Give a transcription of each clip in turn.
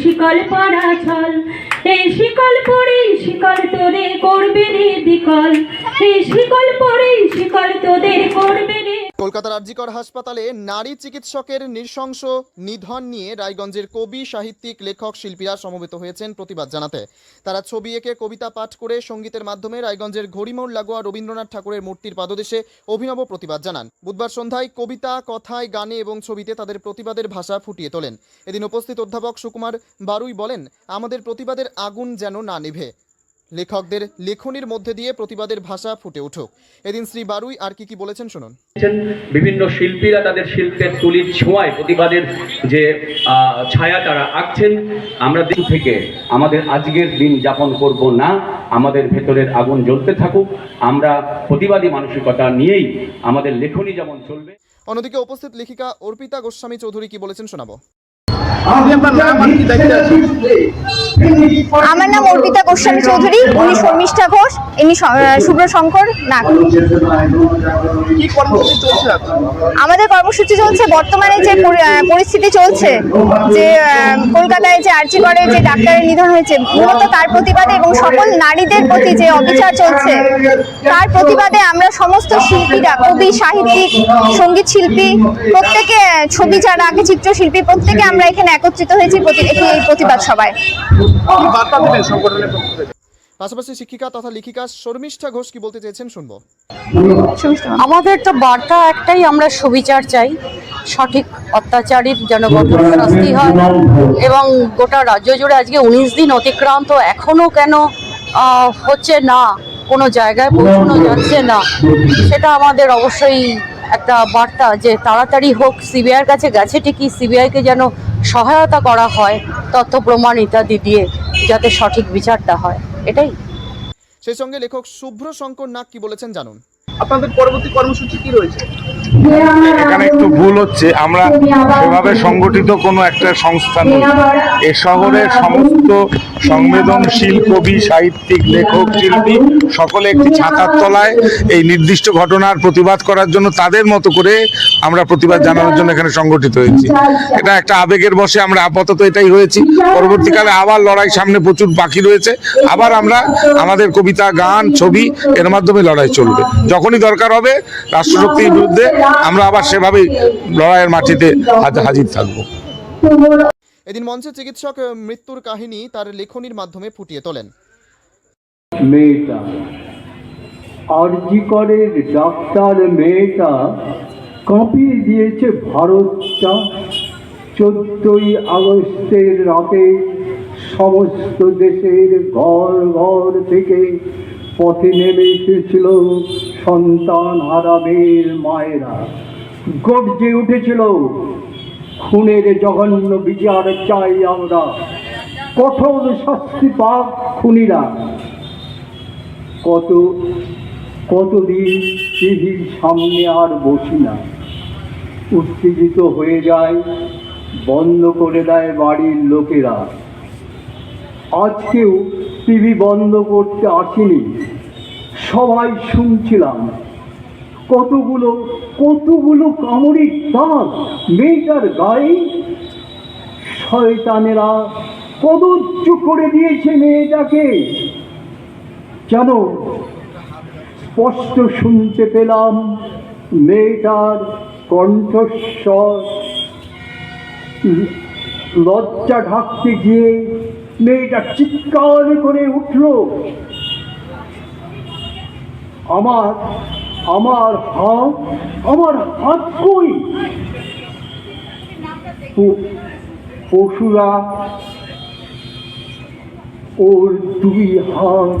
শিকল পরা ছল এই শিকল শিকল তোদের করবে রে বিকল। এই শিকল শিকল তোদের করবে রে কলকাতার আরজিকর হাসপাতালে নারী চিকিৎসকের নৃশংস নিধন নিয়ে রায়গঞ্জের কবি, সাহিত্যিক, লেখক, শিল্পীরা সমবেত হয়েছেন প্রতিবাদ জানাতে। তারা ছবি এঁকে কবিতা পাঠ করে সঙ্গীতের মাধ্যমে রায়গঞ্জের ঘড়িমোড় লাগোয়া রবীন্দ্রনাথ ঠাকুরের মূর্তির পাদদেশে অভিনব প্রতিবাদ জানান। বুধবার সন্ধ্যায় কবিতা, কথায়, গানে এবং ছবিতে তাদের প্রতিবাদের ভাষা ফুটিয়ে তোলেন। এদিন উপস্থিত অধ্যাপক সুকুমার বারুই বলেন, আমাদের প্রতিবাদের আগুন যেন না নিভে। লেখকদের লেখনির মধ্যে দিয়ে প্রতিবাদের ভাষা ফুটে উঠুক। এদিন শ্রী বারুই আর কি কি বলেছেন শুনুন। বিভিন্ন শিল্পীরা তাদের শিল্পের তুলির ছোঁয়ায় প্রতিবাদের যে ছায়া তারা আঁকছেন আমরা দিন থেকে আমাদের আজকের দিন যাপন করব না আমাদের ভেতরের আগুন জ্বলতে থাকুক আমরা প্রতিবাদী মানসিকতা নিয়েই আমাদের লেখনী যেমন চলবে। অন্যদিকে উপস্থিত লেখিকা অর্পিতা গোস্বামী চৌধুরী কি বলেছেন শোনাবো। আমার নাম অর্পিতা গোস্বামী চৌধুরী উনি শর্মিষ্ঠা ঘোষ ইনি শুভ্র শঙ্কর নাগ? আমাদের কর্মসূচি চলছে বর্তমানে যে পরি- পরিস্থিতি চলছে যে কলকাতায় যে আর্জি করে যে ডাক্তারের নিধন হয়েছে মূলত তার প্রতিবাদে এবং সকল নারীদের প্রতি যে অবিচার চলছে তার প্রতিবাদে আমরা সমস্ত শিল্পীরা কবি সাহিত্যিক সংগীত শিল্পী প্রত্যেকে ছবি যারা আঁকে চিত্রশিল্পী প্রত্যেকে আমরা এখানে একত্রিত হয়েছি এই প্রতিবাদ সভায়। থেকে। পাশাপাশি শিক্ষিকা তথা লেখিকা শর্মিষ্ঠা ঘোষ কি বলতে চেয়েছেন শুনব। আমাদের তো বার্তা একটাই আমরা সুবিচার চাই। সঠিক অত্যাচারীর যেন কঠোর শাস্তি হয় এবং গোটা রাজ্য জুড়ে আজকে উনিশ দিন অতিক্রান্ত এখনও কেন আহ, হচ্ছে না কোনো জায়গায় পৌঁছানো যাচ্ছে না। সেটা আমাদের অবশ্যই একটা বার্তা যে তাড়াতাড়ি হোক সিবিআইয়ের কাছে গেছে ঠিকই সিবিআইকে যেন সহায়তা করা হয় তথ্য প্রমাণ ইত্যাদি দিয়ে যাতে সঠিক বিচারটা হয়। এটাই। সেই সঙ্গে লেখক শুভ্র শঙ্কর নাগ কি বলেছেন জানুন। আপনাদের পরবর্তী কর্মসূচি কি রয়েছে? এখানে একটু ভুল হচ্ছে। আমরা সেভাবে সংগঠিত কোনো একটা সংস্থা নই। এ শহরের সমস্ত সংবেদনশীল কবি, সাহিত্যিক, লেখক, শিল্পী সকলে একটি ছাতার তলায় এই নির্দিষ্ট ঘটনার প্রতিবাদ করার জন্য তাদের মতো করে আমরা প্রতিবাদ জানানোর জন্য এখানে সংগঠিত হয়েছি। এটা একটা আবেগের বসে আমরা আপাতত এটাই হয়েছি। পরবর্তীকালে আবার লড়াই সামনে প্রচুর বাকি রয়েছে। আবার আমরা আমাদের কবিতা, গান, ছবি এর মাধ্যমে লড়াই চলবে। যখনই দরকার হবে, রাষ্ট্রশক্তির বিরুদ্ধে আমরা আবার সেভাবেই লড়াইয়ের মাটিতে হাজির থাকব। এদিন মঞ্চে চিকিৎসক মৃত্যুর কাহিনী তার লেখনির মাধ্যমে ফুটিয়ে তোলেন। মেয়েটা আরজিকরের ডাক্তার মেয়েটা? কাঁপিয়ে দিয়েছে ভারতটা। চোদ্দই আগস্টের রাতে সমস্ত দেশের ঘর ঘর থেকে পথে নেমে এসেছিল সন্তান হারামের মায়েরা। গর্জে উঠেছিল, খুনের জঘন্য বিচার চাই আমরা। কঠোর শাস্তি পাক খুনিরা। কত কতদিন টিভির সামনে আর বসি না। উত্তেজিত হয়ে যায়, বন্ধ করে দেয় বাড়ির লোকেরা। আজকেও টিভি বন্ধ করতে আসেনি। সবাই শুনছিলাম। কতগুলো কতগুলো কামড়ির দাগ মেয়েটার গায়ে। শয়তানেরা কদর্য করে দিয়েছে মেয়েটাকে। যেন স্পষ্ট শুনতে পেলাম মেয়েটার কণ্ঠস্বর। লজ্জা ঢাকতে গিয়ে মেয়েটা চিৎকার করে উঠল। আমার আমার হাত আমার হাত কই? পশুরা ওর দুই হাত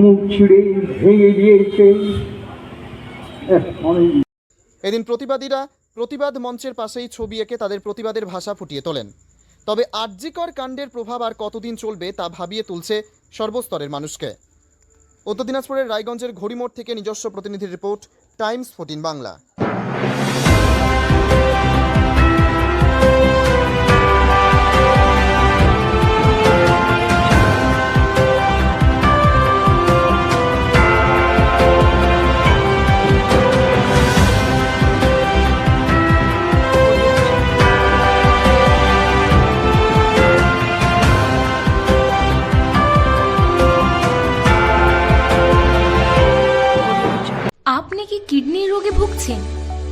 মুখ ছিঁড়ে ভেঙে দিয়েছে। এদিন প্রতিবাদীরা প্রতিবাদ মঞ্চের পাশেই ছবি এঁকে তাদের প্রতিবাদের ভাষা ফুটিয়ে তোলেন। তবে আর্যিকর কাণ্ডের প্রভাব আর কতদিন চলবে তা ভাবিয়ে তুলছে সর্বস্তরের মানুষকে। উত্তর দিনাজপুরের রায়গঞ্জের ঘড়িমোড় থেকে নিজস্ব প্রতিনিধি রিপোর্ট টাইমস ফোর্টিন বাংলা।